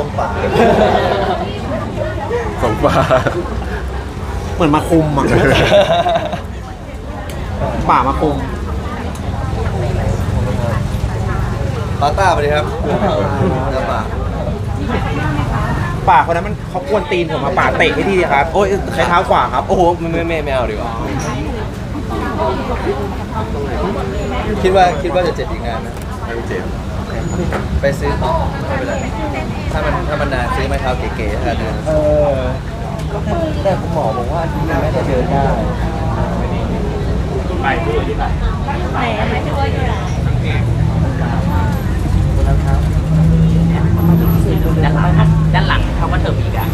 ทรงป่าสองป่าเหมือนมาคุมอะ ป่ามาคุมปาต้าไปเลยครับแล้วป่าป่าคนนั้นมันเขากวนตีนผมมาป่าเตะให้ทีครับ โอ้ยใช้เท้าขวาครับ โอ้โหไม่ไม่ไม่ไม่เอาดีกว่าคิดว่าคิดว่าจะเจ็บอีกนานนะไม่เจ็บ ไปซื้ออ๋อไม่เป็นไรถ้ามันถ้ามันนานซื้อไม้เท้าเก๋ๆแล้วนเออแต่คุณหมอบอกว่าที่นี่ไม่ได้เดินได้ด้านหลังด้านหลังเขาก็เถิบอีกอะ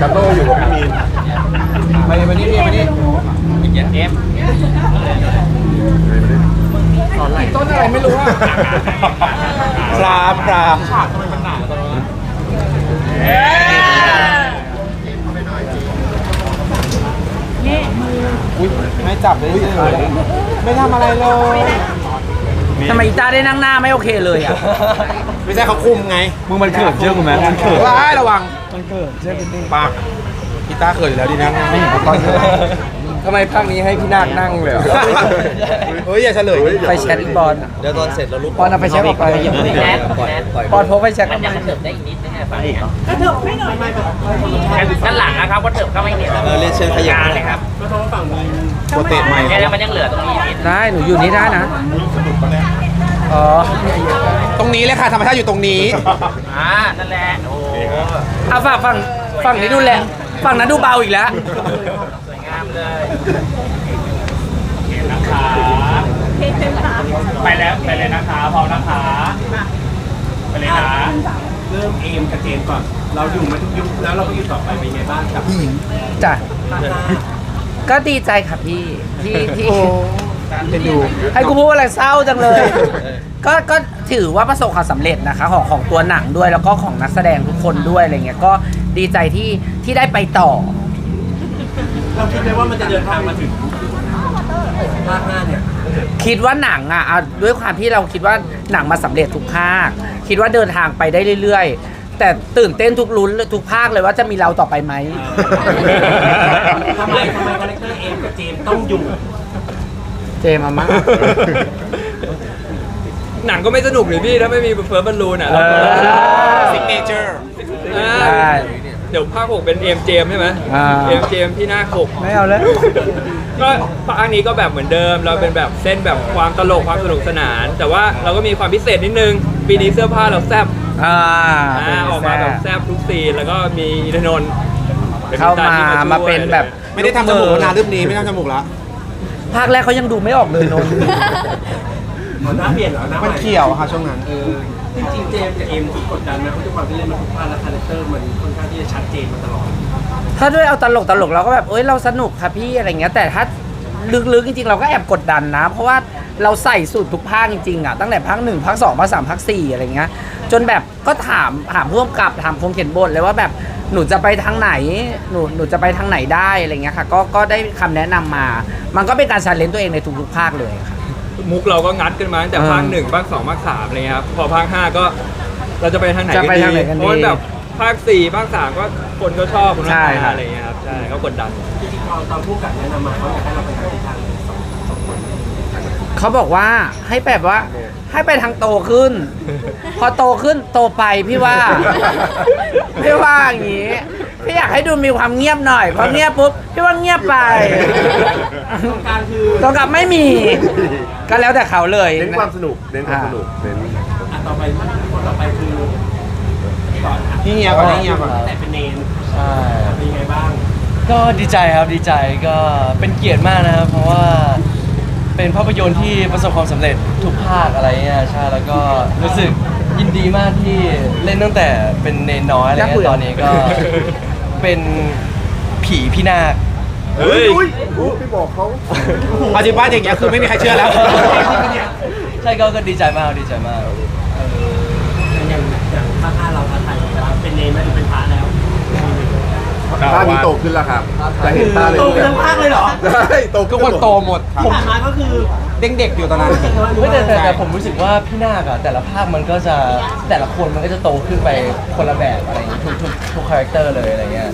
กัตโต้อยู่กับพี่มีนมานี่มานี่มานี่ กอย่างเอฟต้นอะไรไม่รู้อะพรามพรามฉากทำไมมันหนาตรงนั้นอุ้ยไม่จับเลยไม่ทำอะไรเลยทำไมอีต้าได้นั่งหน้าไม่โอเคเลยอะไม่ใช่เขาคุมไงมึงมันเขินเชื่อกูไหมมันเขินว้ายระวังมันเกิดเชื่อเป็นปากกีตาร์เขินอยู่แล้วดีนะไม่เห็นเขาตอนนี้ ทำไมภาคนี้ให้พี่นาคนั่งเลยอะเฮ้ยอย่าเฉลยไปแชทอีกบอล เดี๋ยวตอนเสร็จเราลุกบอลเอาไปแชทออกไป แนทปล่อยปล่อยบอลพกไปแชทมันยังเถิบได้อีกนิดนึงฝั่งนี้กระเถิบให้หน่อยด้านหลังนะครับก็เถิบเข้ามาอีกนิดเออเรียนเชิญขยับกลางหเลน่อยยครับโปรเตะใหม่แค่มันยังเหลือตรงนี้นิดได้หนูอยู่นี่ได้นะอ๋อตรงนี้เลยค่ะธรรมชาติอยู่ตรงนี้อ่านั่นแหละโอ้ เอาฝั่งฝั่งฝั่งนี้ดูแลฝั่งนั้นดูเบาอีกแล้ว สวยงามเลยไปแล้ว ไปเลยนะคะพร้อมนะคะ ไปเลยนะเริ่มเอมกับเจมส์ก่อน เราอยู่มาทุกยุคแล้วเราก็อยู่ต่อไปเป็นไงบ้างกับจ้ะก็ดีใจค่ะพี่ที่ที่เป็นดูให้กูพูดอะไรเศร้าจังเลย ก็ก็ถือว่าประสบความสำเร็จนะคะของของตัวหนังด้วยแล้วก็ของนักแสดงทุกคนด้วยอะไรเงี้ยก็ดีใจที่ที่ได้ไปต่อ เราคิดไหมว่ามันจะเดินทางมาถึงภาคหน้าเนี่ยคิดว่าหนังอะอะด้วยความที่เราคิดว่าหนังมาสำเร็จทุกภาค คิดว่าเดินทางไปได้เรื่อยๆ แต่ตื่นเต้นทุกลุ้นทุกภาคเลยว่าจะมีเราต่อไปไหม ทำไมทำไมคาแรคเตอร์เอมกับเจมส์ต้องอยู่เจมส์มามาหนังก็ไม่สนุกเลยพี่ ถ้าไม่มีเฟิร์สบอลลูนอะเออซิกเนเจอร์อ่าใช่ เดี๋ยวภาคหกเป็นเอ็มเจมใช่ไหมอ่า เอ็มเจมที่หน้าหก ไม่เอาแล้ว ก็ภาคนี้ก็แบบเหมือนเดิม เราเป็นแบบเส้นแบบความตลกความสนุกสนาน แต่ว่าเราก็มีความพิเศษนิดนึง ปีนี้เสื้อผ้าเราแซบอ่าอ่าออกมาแบบแซบทุกซีนแล้วก็มีอินทนนท์ป็นเข้ามาตที่ช่วยมาเป็นแบบ ไม่ได้ทำจมูกมานานเรื่องนี้ไม่ทำจมูกแล้วภาคแรกเขายังดูไม่ออกเลยนนท์หมอหน้าเปลี่ยนเหรอหน้าใหมันม่เขียวค่ะช่วงนั้นเออ จริงๆเจมส์กับเอมถูกกดดันนะเพราะด้วยความที่เล่นมาทุกภาคและคาแรคเตอร์มันค่อนข้างที่จะชัดเจนมาตลอด ถ้าด้วยเอาตลกตลกเราก็แบบเอ้ยเราสนุกค่ะพี่อะไรเงี้ยแต่ถ้าลึกๆจริงๆเราก็แอบกดดันนะ เพราะว่าเราใส่สูตรทุกภาคจริงๆอะตั้งแต่ภาคหนึ่งภาคสองภาคสามภาคสี่อะไรเงี้ยจนแบบก็ถามถามพ่วงกับถามคนเขียนบทเลยว่าแบบหนูจะไปทางไหนหนูหนูจะไปทางไหนได้อะไรเงี้ยค่ะก็ก็ได้คำแนะนำมา มันก็เป็นการชาเลนจ์ตัวเองในทุกๆภาคเลยค่ะ มุกเราก็งัดกันมาตั้งแต่อ่าภาคหนึ่งภาคสองภาคสามอะไรเงี้ยครับพอภาคห้าก็เราจะไปทางไหนจะกันไปดีทางไหนกันดีเพราะว่าแบบภาคสี่ภาคสามก็คนก็ชอบคนก็ใช่ครับอะไรเงี้ยครับใช่ก็กดดัน จริงๆตอนตอนผู้กับแนะนำมาเขาอยากให้เราไปทางทิศทางสองสองคนเขาบอกว่าให้แบบว่า ให้ไปทางโตขึ้น พอโตขึ้นโตไปพี่ว่า พี่ว่าอย่างนี้ พี่อยากให้ดูมีความเงียบหน่อยพอเงียบปุ๊บพี่ว่าเงียบไปตรงกลางคือตรงกับไม่มี ก็แล้วแต่เขาเลยเน้นความสนุกเน้นความสนุกเน้นอะต่อไปคนต่อไปคือก่อนอะนี่เฮียก่อนนี่เฮียก่อนแต่เป็นเนนใช่เป็นยังไงบ้าง ก็ดีใจครับดีใจก็เป็นเกียรติมากนะครับ เพราะว่าเป็นภาพยนตร์ที่ประสบความสำเร็จทุกภาคอะไรเงี้ยใช่แล้วก็รู้สึกยินดีมากที่เล่นตั้งแต่เป็นเนนน้อยอะไรน่าเงี้เบื่ยอตอนนี้ก็ เป็นผีพี่นาคเฮ้ยพี่บอกเขาปัจจุบันอย่างเงี้ยคือไม่มีใครเชื่อแล้ว ใช่ก็ก็ดีใจมากดีใจมากอย่างอย่างภาคห้าเราท้าทายแล้วเป็นเนนไหมหรือเป็นพระแล้ว ภาคนี้โตขึ้นแล้วครับ จะเห็นตาเลยโตเป็นทั้งภาคเลยเหรอ ใช่โตขึ้นคนโตหมดที่ผ่านมาก็คือ เด็กๆอยู่ตอนนั้น ไม่แต่แต่แต่ผมรู้สึกว่าพี่นาคอะแต่ละภาคมันก็จะแต่ละคนมันก็จะโตขึ้นไปคนละแบบอะไรอย่างเงี้ยทุกทุกทุกคาแรคเตอร์เลยอะไรเงี้ย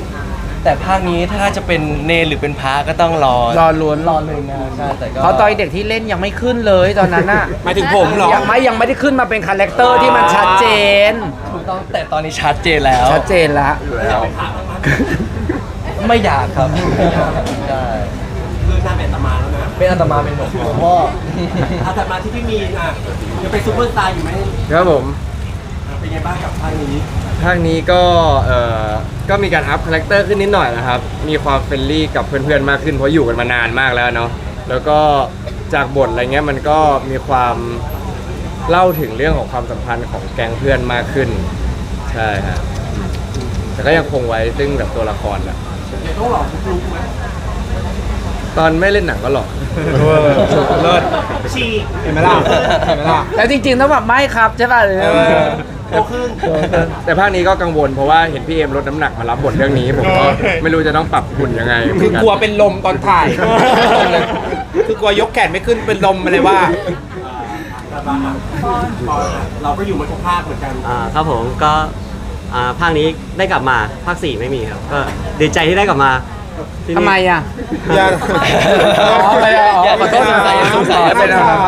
แต่ภาคนี้ถ้าจะเป็นเนนหรือเป็นพระก็ต้องรอรอลุ้นรอหนึ่งนะใช่แต่ก็เพราะตอนเด็กที่เล่นยังไม่ขึ้นเลยตอนนั้นน่ะหมายถึงผมเหรอ ยังไม่ยังไม่ได้ขึ้นมาเป็นคาแรคเตอร์ที่มันชัดเจนถูก ต้องแต่ตอนนี้ชัดเจนแล้ว ชัดเจนละไม่อยากครับใช่คือหน้าแบบตามาแล้วนะเป็นอัตมาเป็นหลวงพ่ออาถัดมาที่พี่มีนอะยังเป็นซูเปอร์สตาร์อยู่ไหมครับผมเป็นไงบ้างกับภาคนี้ภาคนี้ก็เอ่อก็มีการอัพคาแรคเตอร์ขึ้นนิดหน่อยนะครับ มีความเฟรนลี่กับเพื่อนๆมากขึ้นเพราะอยู่กันมานานมากแล้วเนาะแล้วก็จากบทอะไรเงี้ยมันก็มีความ เล่าถึงเรื่องของความสัมพันธ์ของแก๊งเพื่อนมากขึ้น ใช่ฮะอืมแต่ก็ยังคงไว้ซึ่งแบบตัวละครอะเดี๋ยวต้องหลอกทุกลุกไหมตอนไม่เล่นหนังก็หลอกเลิศฉีกเห็นไหมล่ะเห็นไหมล่ะแล้วจริงๆต้องแบบไม่ครับใช่ป่ะเออโตขึ้นแต่ภาคนี้ก็กังวลเพราะว่าเห็นพี่เอมลดน้ำหนักมารับบทเรื่องนี้ ผมก็ไม่รู้จะต้องปรับหุ่นยังไงเหมืคือนนกลัวเป็นลมตอนถ่าย คือกลัวยกแขนไม่ขึ้นเป็นลมไป เลยว่าแต่บ้าอะพอเราก็อยู่มาทุกภาคเหมือนกันอ่าครับผมก็อ่าภาคนี้ได้กลับมาภาคสี่ไม่มีครับ ก็ดีใจที่ได้กลับมาที่นี่ ทำไมอะ อย่าอ๋อไปอ๋ออย่าขอโทษสงสัยสงสัยไม่ได้ครับ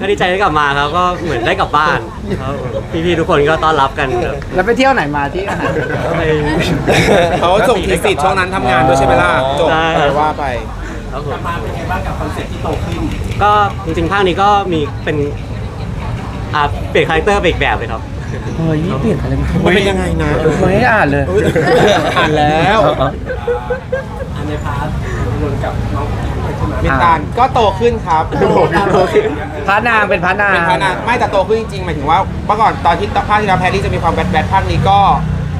ก็ดีใจได้กลับมาครับก็เหมือนได้กลับบ้านครับพี่ๆทุกคนก็ต้อนรับกันครับ แล้วไปเที่ยวไหนมาที่อาหารก็ไปเขาส่งทีสิทธิ์ช่วงนั้นทำงานด้วยใช่ไหมล่ะจบใช่เออว่าไป ครับผกลัมบมาเป็นไงบ้างกับคอนเซ็ปต์ที่โตขึ้นก็จริงๆภาคนี้ก็มีเป็นอ่าเปลี่ยนคาแรคเตอร์ไปอีกแบบเลยครับ เฮ้ยเปลี่ยนอะไรมามันเป็นยังไงนะไม่ได้อ่านเลยอ่านแล้วอันในพาร์ทนนท์กับน้องใช่ไหมมินตาลก็โตขึ้นครับโตขึ้น พระนางเป็นพระนางเป็นพระนางไม่แต่โตขึ้นจริงๆหมายถึงว่าเมื่อก่อนตอนที่ภาคที่แล้วแพรรี่จะมีความแบดแบดภาคนี้ก็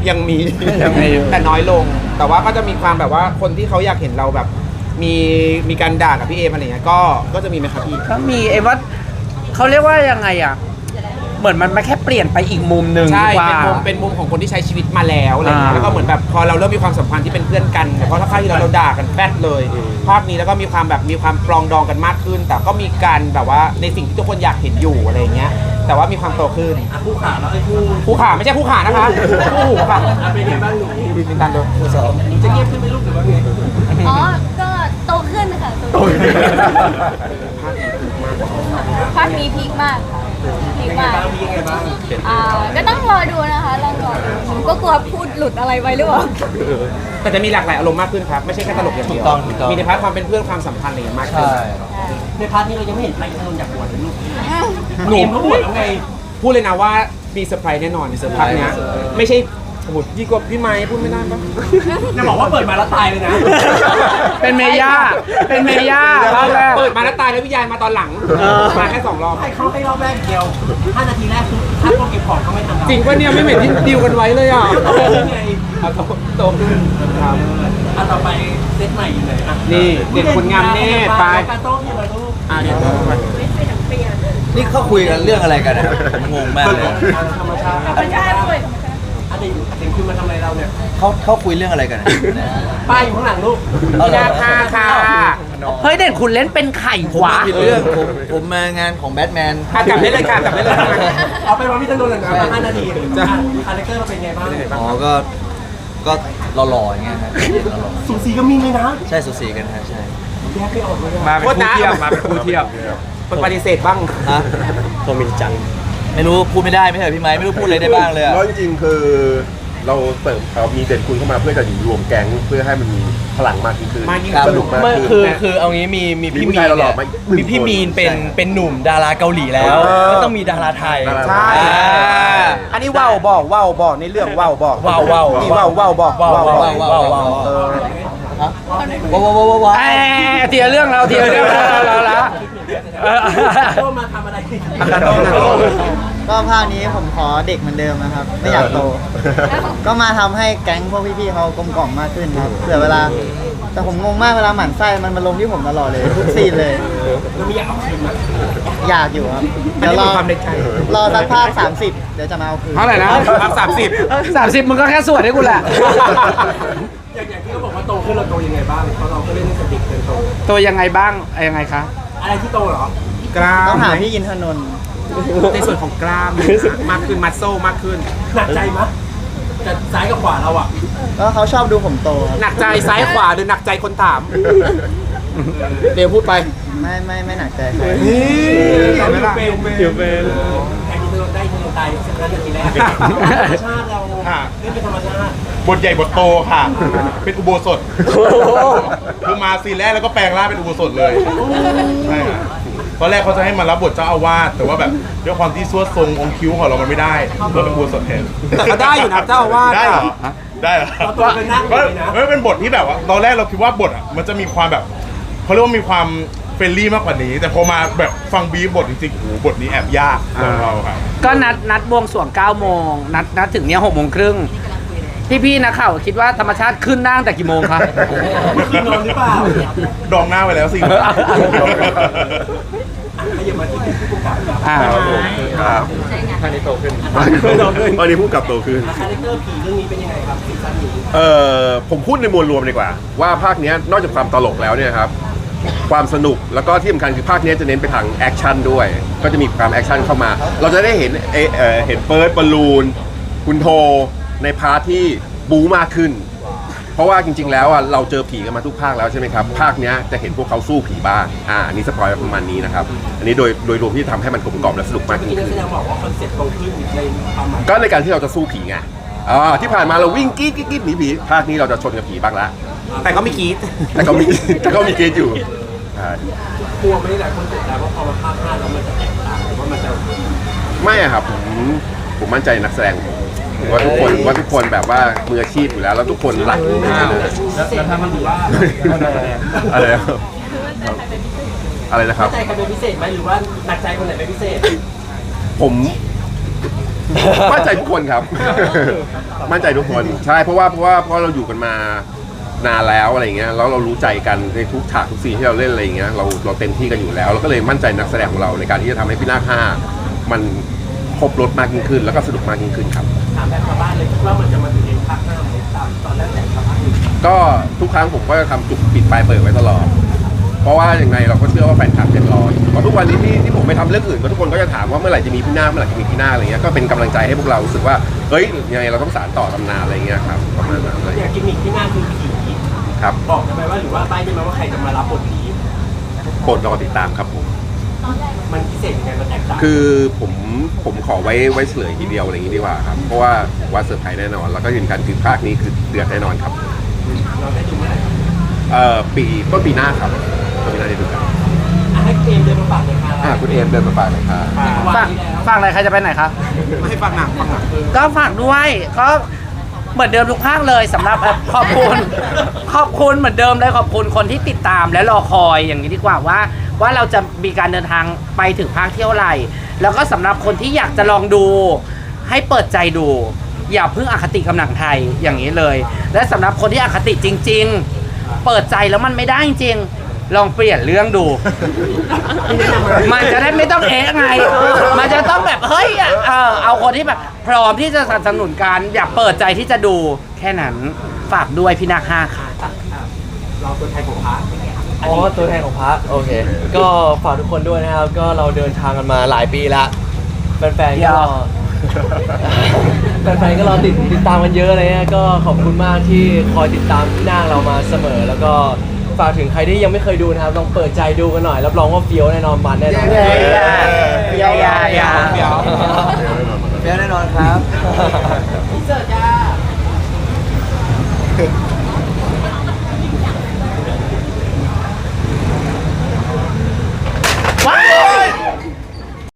ยังมี ยังมีอยู่ แต่น้อยลง แต่ว่าก็จะมีความแบบว่าคนที่เขาอยากเห็นเราแบบ มีมีการด่ากับพี่เอมอะไรเงี้ยก็ก็จะมีไหมครับพี่ ก็มีเอว่าเขาเรียกว่ายังไงอะ เหมือนมันมาแค่เปลี่ยนไปอีกมุมหนึ่งใช่ ดีกว่า เป็นมุมเป็นมุมของคนที่ใช้ชีวิตมาแล้วอะไรเงี้ยอ่า แล้วก็เหมือนแบบพอเราเริ่มมีความสัมพันธ์ที่เป็นเพื่อนกันเพราะถ้าภาคที่แล้วเราด่ากันแป๊ดเลยภาคนี้แล้วก็มีความแบบมีความปรองดองกันมากขึ้น แต่ก็มีการแบบว่าในสิ่งที่ทุกคนอยากเห็นอยู่อะไรเงี้ย แต่ว่ามีความโตขึ้นอะคู่ขาแล้วไอ้คู่คู่ขาไม่ใช่คู่ขานะคะคู่หูค่ะอะเป็นไงบ้างหนูมินตันโดนสองหนูจะเงียบขึ้นไหมลูกหรือว่าไง อ๋อ ก็ โตขึ้นค่ะโตขึ้นภาคนี้พีคมากค่ะพีคเป็นไงมากบ้างมียังไงบ้างอ่าก็ต้องรอดูนะคะลองรอดูหนูก็กลัวพูดหลุดอะไรไปหรือเปล่าแต่จะมีหลากหลายอารมณ์มากขึ้นครับ ไม่ใช่แค่ตลกอย่างเดียวถูกต้องถูกต้องมีในพาร์ทความเป็นเพื่อนความสัมพันธ์อะไรอย่างเงี้ยมากขึ้นใช่ในพาร์ทนี้เรายังไม่เห็นใครที่นนท์อยากบวชเลยลูกหนูเขาบวชแล้วไง พูดเลยนะว่ามีเซอร์ไพรส์แน่นอนในเซอร์ไพรส์เนี้ยไม่ใช่ โอ้โหยี่กว่าพี่ไม้พูดไม่ได้ปะจะบอกว่าเปิดมาแล้วตายเลยนะ เป็นเมย่า เป็นเมย่าภาคแรกเปิดมาแล้วตายแล้ววิญญาณมาตอนหลังมาแค่สองรอบให้เขาให้รอบแรกเดียว5นาทีแรกคือถ้าพวกเก็บของเขาไม่ทันเราจริงปะเนี่ยไม่เหมือนที่ดีลกันไว้เลยอะไงเอาโตโตขึ้นครับอะต่อไปเซตใหม่อยู่ไหนอะนี่เด็ดผลงานแน่ไปการโต้ที่มาลูกอะเดี๋ยวไปนี่เขาคุยกันเรื่องอะไรกันนะครับผมงงมากเลยธรรมชาติธรรมชาติ อันนี้เด็กคือมาทำอะไรเราเนี่ยเขาเขาคุยเรื่องอะไรกันอะ ป้ายอยู่ข้างหลังลูกพี่นาคาค่ะเฮ้ยเด่นคุณเล่นเป็นไข่ผมหวา มาผิดเรื่องผมผมมางานของแบทแมน อะกลับได้เลยค่ะกลับได้เลยค่ะเอาไปวันพี่ธนนท์เลยนะมา5นาทีอะคาแรคเตอร์เราเป็นไงบ้างอ๋อ ก็ ก็หล่อๆอย่างเงี้ยฮะหล่อสูสีก็มีเลยนะๆใช่สุสีกันฮะใช่แยกไม่ออกเลยอะมาเป็นคู่เทียบมาเป็นคู่เทียบปฏิเสธบ้าง ฮะโทมินจัง ไม่รู้พูดไม่ได้ไม่ใช่เหรอพี่ไม้ไม่รู้พูดอะไรได้บ้างเลยอะ แล้วจริงๆคือ เราเสริมเขามีเด่นคุณเข้ามาเพื่อจะอยู่รวมแก๊งเพื่อให้มันมีพลังมากยิ่งขึ้นมากยิ่งสนุกมากไม่ขึ้นคือคือเอางี้มีมีพี่มีผู้มีชายนหล่เนี่อยๆมาอีกหนึ่งมีพี่คนมีนเป็นใช่เป็นหนุ่มดาราเกาหลีแล้วเออ ก็ต้องมีดาราไทย ดาราใช่อ่า อันนี้ว่าวบอกว่าวบอกในเรื่องว่าวบอกว่าวว่าวนี่ว่าวว่าวบอกว่าวว่าวว่าวบอกว่าวว่าว เออฮะว้าวว้าวว้าวว้าวเอ้ยเทียเรื่องเราเทียเรื่องเราเราละเออโต้มาทำอะไรอันนั้นต้องนะ ก็ภาคนี้ผมขอเด็กเหมือนเดิมนะครับ ไม่อยากโต ก็มาทำให้แก๊งพวกพี่ๆเขากลมกล่อมมากขึ้นครับเผื่อเวลา แต่ผมงงมากเวลาหมั่นไส้มันมาลงที่ผมตลอดเลยทุกซีนเลย เราไม่อยากเอาคืนนะอยากอยู่ครับอันเดี๋ยวนี้รอเป็นความในใจ รอสักภาค30 เดี๋ยวจะมาเอาคืน เท่าไหร่นะภาคสามสิบสามสิบมึงก็แค่สวดให้กูแหละโตขึ้นเราโตยังไงบ้างเพราะเราก็เล่นตั้งแต่เด็กจนโตตัวยังไงบ้างเอ่อยังไงคะ อะไรที่โตเหรอกล้ามต้องถามพี่อินทนนท์ ในส่วนของกล้ามมากขึ้นมัสโซมากขึ้น หนักใจมั้ยจะซ้ายกับขวาเราอะก็เขาชอบดูผมโตครับหนักใจซ้ายขวาหรือหนักใจคนถามเดี๋ยวพูดไป ไม่ไม่ไม่หนักใจใครเห็นไหมล่ะอยู่เป็นแทนที่เราได้เงินตายสักนาทีแรกธรรมชาติเราเล่นเป็นธรรมชาติบทใหญ่บทโตค่ะ เป็นอุโบสถคือมาซีนแรกแล้วก็แปลงร่างเป็นอุโบสถเลยใช่ค่ะ ตอนแรกเขาจะให้มารับบทเจ้าอาวาสแต่ว่าแบบด้วยความที่สวดทรงองค์คิ้วของเรามันไม่ได้เราเป็นอุโบสถแทนแต่ก็ได้อยู่นะเจ้าอาวาสได้เหรออะ ได้เหรอเราตัวเป็นนั่งอก็ยู่เลยนะไม่เป็นบทที่แบบว่าตอนแรกเราคิดว่าบทอะมันจะมีความแบบเขาเรียกว่ามีความเฟรนลี่มากกว่านี้ แต่พอมาแบบฟังบีฟบทจริงๆโอ้โหบทนี้แอบยากสำหรับเราครับ ก็นัดนัดบวงสรวง9โมงนัดนัดถึงเนี้ย6โมงครึ่ง พี่ๆนักข่าวคิดว่าธรรมชาติขึ้นนั่งแต่กี่โมงคะคือนอนหรือเปล่าดองหน้าไว้แล้วสิขยับมาที่ผู้กำกับครับอ่าครับท่านนี้โตขึ้นตอนนี้ผู้กำกับโตขึ้นคาแรคเตอร์ผีเรื่องนี้เป็นยังไงครับซีซั่นนี้เอ่อผมพูดในมวลรวมดีกว่า ว่าภาคเนี้ยนอกจากความตลกแล้วเนี่ยครับความสนุกแล้วก็ที่สำคัญคือภาคเนี้ยจะเน้นไปทางแอคชั่นด้วย ก็จะมีความแอคชั่นเข้ามา เราจะได้เห็นเอเอ่อเห็นเฟิร์สบอลลูนคุณโท ในพาร์ทที่บู๊มากขึ้น เพราะว่าจริง ๆ แล้วอะเราเจอผีกันมาทุกภาคแล้วใช่ไหมครับ ภาคเนี้ยจะเห็นพวกเขาสู้ผีบ้างอ่าอันนี้สปอยล์ประมาณนี้นะครับ อันนี้โดยโดยรวมที่ทำให้มันกลมกล่อมและสนุกมากเมื่อยิ่กี้งนักขึ้แสนดงบอกว่าคอนเซ็ปต์ตรงขึ้นในความหมายก็ในการที่เราจะสู้ผีไงอ่าที่ผ่านมาเราวิ่งกรี๊ดกรี๊ดกรี๊ดหนีผี ภาคนี้เราจะชนกับผีบ้างละ แต่ก็ไม่กรีดแต่ก็มี แต่ก็มีเกณฑ์อยู่ใช่กลัวไหม่หลายคนกดดันว่าพอมาภาคห้าแล้วมันจะแตกต่างหรือว่ามันจะไม่อะครับผมผมมั่นใจนักแสดงผม ว่าทุกคนว่าทุกคนแบบว่ามืออาชีพอยู่แล้ว แล้วทุกคนรักงานเลยแล้วถ้ามันถือว่าอะไรนะครับอะไรนะครับ ใจใครเป็นพิเศษไหมหรือว่าหนักใจคนไหนเป็นพิเศษ ผมมั่นใจทุกคนครับ มั่นใจทุกคนใช่เพราะว่าเพราะว่าเพราะเราอยู่กันมานานแล้วอะไรเงี้ยแล้วเรารู้ใจกันในทุกฉากทุกซีนที่เราเล่นอะไรเงี้ยเราเราเต็มที่กันอยู่แล้วเราก็เลยมั่นใจนักแสดงของเราในการที่จะทำให้พี่นาคห้ามันครบรถมากยิ่งขึ้น แล้วก็สนุกมากยิ่งขึ้นครับ ถามแบบชาวบ้านเลยคิดว่ามันจะมาถึงในภาคห้าไหมตามตอนแรกแต่ภาคหนึ่งก็ทุกครั้งผมก็จะทำจุดปิดปลายเปิดไว้ตลอด เพราะว่าอย่างไงเราก็เชื่อว่าแฟนคลับจะรออยู่เพราะทุกวันนี้ที่ที่ผมไปทำเรื่องอื่นก็ทุกคนก็จะถามว่าเมื่อไหร่จะมีพี่หน้าเมื่อไหร่จะมีพี่หน้าอะไรเงี้ยก็เป็นกำลังใจให้พวกเรารู้สึกว่าเฮ้ยยังไงเราต้องสานต่อตำนานอะไรเงี้ยครับประมาณนั้นเลยอย่างกิมมิคที่หน้าคือผีครับบอกได้ไหมว่าหรือว่าใบ้ได้ไหมว่าใครจะมารับบทผีโปรดรอติดตามครับผม มันพิเศษยังไงมันแตกต่างคือผมผมขอไว้ไว้เฉลยทีเดียวอะไรอย่างงี้ดีกว่าครับ เพราะว่าว่าเซอร์ไพรส์แน่นอน แล้วก็ยืนยันคือภาคนี้คือเดือดแน่นอนครับ เราได้ดูเมื่อไหร่เอ่อปีต้นปีหน้าครับต้นปีหน้าได้ดูกันอะให้เกมเดินมาฝากเลยค่ะอ่าคุณเอมเดินมาฝากหน่อยครับฝากฝากอะไรใครจะไปไหนคะ ไม่ให้ฟังหนังฟังหนังก็ฝากด้วยก็เหมือนเดิมทุกภาคเลยสำหรับเอ่อขอบคุณ ขอบคุณเหมือนเดิมเลยขอบคุณคนที่ติดตามและรอคอยอย่างนี้ดีกว่าว่า ว่าเราจะมีการเดินทางไปถึงภาคเที่ยวไหร่แล้วก็สำหรับคนที่อยากจะลองดูให้เปิดใจดู อย่าเพิ่งอคติกับหนังไทยอย่างนี้เลย และสำหรับคนที่อคติจริง ๆ เปิดใจแล้วมันไม่ได้จริงๆลองเปลี่ยนเรื่องดู มันจะได้ไม่ต้องเอ๊ะไง มันจะต้องแบบเฮ้ยอะเออเอาคนที่แบบพร้อมที่จะสนับสนุนการอยากเปิดใจที่จะดูแค่นั้นฝากด้วยพี่นาคห้าค่ะ เราตัวแทนของพาร์ท อ๋อตัวแทนของพักโอเค ก็ฝากทุกคนด้วยนะครับ ก็เราเดินทางกันมาหลายปีละแฟนๆยาก็วแฟนๆก็รอติดติดตามกันเยอะเลยนะก็ขอบคุณมากที่คอยติดตามพี่นางเรามาเสมอ แล้วก็ฝากถึงใครที่ยังไม่เคยดูนะครับลองเปิดใจดูกันหน่อยรับรองว่าเฟี้ยวแน่นอนมันแน่นอนเย้ยายาเดี๋ยวเดี๋ยวแน่นอนครับพิเศษจ้า